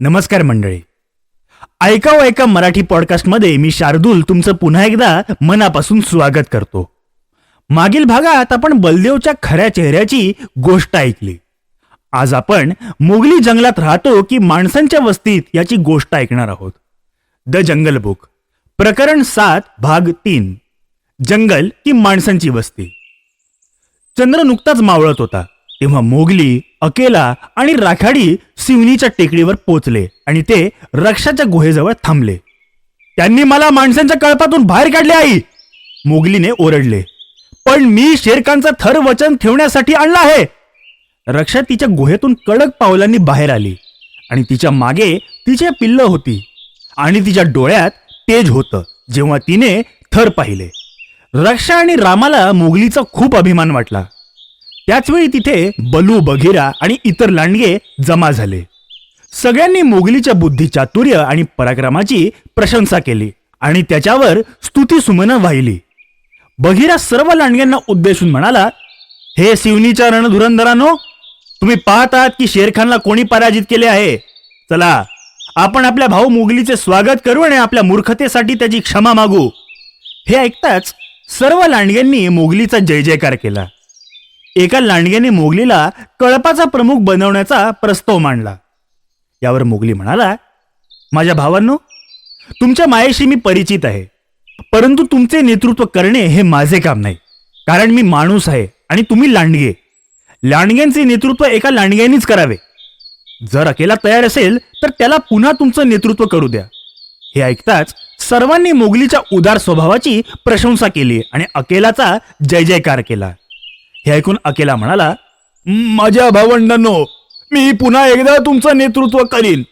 नमस्कार मंडळी. ऐकाव ऐका मराठी पॉडकास्टमध्ये मी शार्दूल तुमचं पुन्हा एकदा मनापासून स्वागत करतो. मागील भागात आपण बलदेवच्या खऱ्या चेहऱ्याची गोष्ट ऐकली. आज आपण मोगली जंगलात राहतो की माणसांच्या वस्तीत याची गोष्ट ऐकणार आहोत. द जंगल बुक प्रकरण सात भाग तीन जंगल की माणसांची वस्ती. चंद्र नुकताच मावळत होता. तेव्हा मोगली अकेला आणि राखाडी सिवनीच्या टेकडीवर पोचले आणि ते रक्षाच्या गुहेजवळ थांबले. त्यांनी मला माणसांच्या कळपातून बाहेर काढले आई! मोगलीने ओरडले. पण मी शेरखानचा थर वचन ठेवण्यासाठी आणला आहे. रक्षा तिच्या गुहेतून कडक पावलांनी बाहेर आली आणि तिच्यामागे तिचे पिल्ल होती आणि तिच्या डोळ्यात तेज होतं जेव्हा तिने थर पाहिले. रक्षा आणि रामाला मोगलीचा खूप अभिमान वाटला. त्याचवेळी तिथे बलू बघिरा आणि इतर लांडगे जमा झाले. सगळ्यांनी मोगलीच्या बुद्धी चातुर्य आणि पराक्रमाची प्रशंसा केली आणि त्याच्यावर स्तुतीसुमनं वाहिली. बघिरा सर्व लांडग्यांना उद्देशून म्हणाला हे शिवनीच्या रणधुरंधरांनो तुम्ही पाहत आहात की शेरखानला कोणी पराजित केले आहे? चला आपण आपल्या भाऊ मोगलीचे स्वागत करू आणि आपल्या मूर्खतेसाठी त्याची क्षमा मागू. हे ऐकताच सर्व लांडग्यांनी मोगलीचा जय जयकार केला. एका लांडग्याने मोगलीला कळपाचा प्रमुख बनवण्याचा प्रस्ताव मांडला. यावर मोगली म्हणाला माझ्या भावांनो तुमच्या मायेशी मी परिचित आहे. परंतु तुमचे नेतृत्व करणे हे माझे काम नाही. कारण मी माणूस आहे आणि तुम्ही लांडगे. लांडग्यांचे नेतृत्व एका लांडग्यानीच करावे. जर अकेला तयार असेल तर त्याला पुन्हा तुमचं नेतृत्व करू द्या. हे ऐकताच सर्वांनी मोगलीच्या उदार स्वभावाची प्रशंसा केली आणि अकेलाचा जय जयकार केला. हे ऐकून अकेला म्हणाला माझ्या भावंडांनो मी पुन्हा एकदा तुमचं नेतृत्व करीन.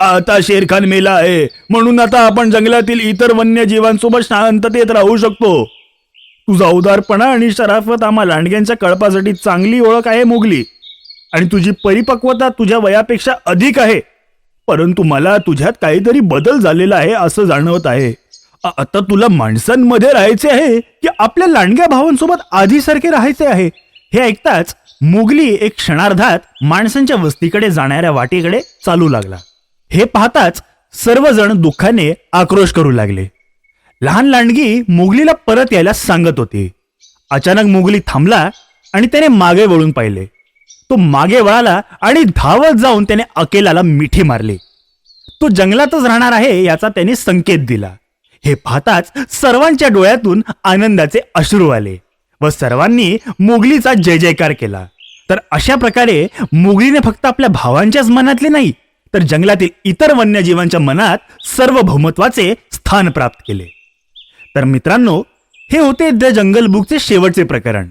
आता शेरखान मेला आहे म्हणून आता आपण जंगलातील इतर वन्यजीवांसोबत शांततेत राहू शकतो. तुझा उदारपणा आणि शराफत आम्हा लांडग्यांच्या कळपासाठी चांगली ओळख आहे मोगली. आणि तुझी परिपक्वता तुझ्या वयापेक्षा अधिक आहे. परंतु मला तुझ्यात काहीतरी बदल झालेला आहे असं जाणवत आहे. आता तुला माणसांमध्ये राहायचे आहे की आपल्या लांडग्या भावांसोबत आधीसारखे राहायचे आहे? हे ऐकताच मोगली एक क्षणार्धात माणसांच्या वस्तीकडे जाणाऱ्या वाटेकडे चालू लागला. हे पाहताच सर्वजण दुःखाने आक्रोश करू लागले. लहान लांडगी मोगलीला परत यायला सांगत होती. अचानक मोगली थांबला आणि त्याने मागे वळून पाहिले. तो मागे वळाला आणि धावत जाऊन त्याने अकेलाला मिठी मारली. तो जंगलातच राहणार आहे याचा त्याने संकेत दिला. हे पाहताच सर्वांच्या डोळ्यातून आनंदाचे अश्रू आले. व सर्वांनी मुगलीचा जय जयकार केला. तर अशा प्रकारे मुगलीने फक्त आपल्या भावांच्याच मनातले नाही तर जंगलातील इतर वन्यजीवांच्या मनात सर्वभौमत्वाचे स्थान प्राप्त केले. तर मित्रांनो हे होते द जंगल बुकचे शेवटचे प्रकरण.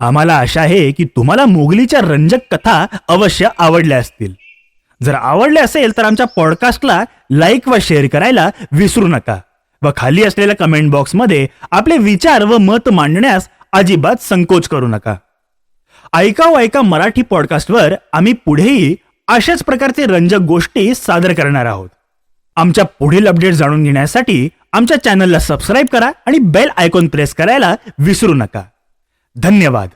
आम्हाला आशा आहे की तुम्हाला मोगलीच्या रंजक कथा अवश्य आवडल्या असतील. जर आवडले असेल तर आमच्या पॉडकास्टला लाईक व शेअर करायला विसरू नका व खाली असलेल्या कमेंट बॉक्समध्ये आपले विचार व मत मांडण्यास अजिबात संकोच करू नका. ऐकाव ऐका मराठी पॉडकास्टवर आम्ही पुढेही अशाच प्रकारचे रंजक गोष्टी सादर करणार आहोत. आमच्या पुढील अपडेट जाणून घेण्यासाठी आमच्या चॅनलला सबस्क्राईब करा आणि बेल आयकॉन प्रेस करायला विसरू नका. धन्यवाद.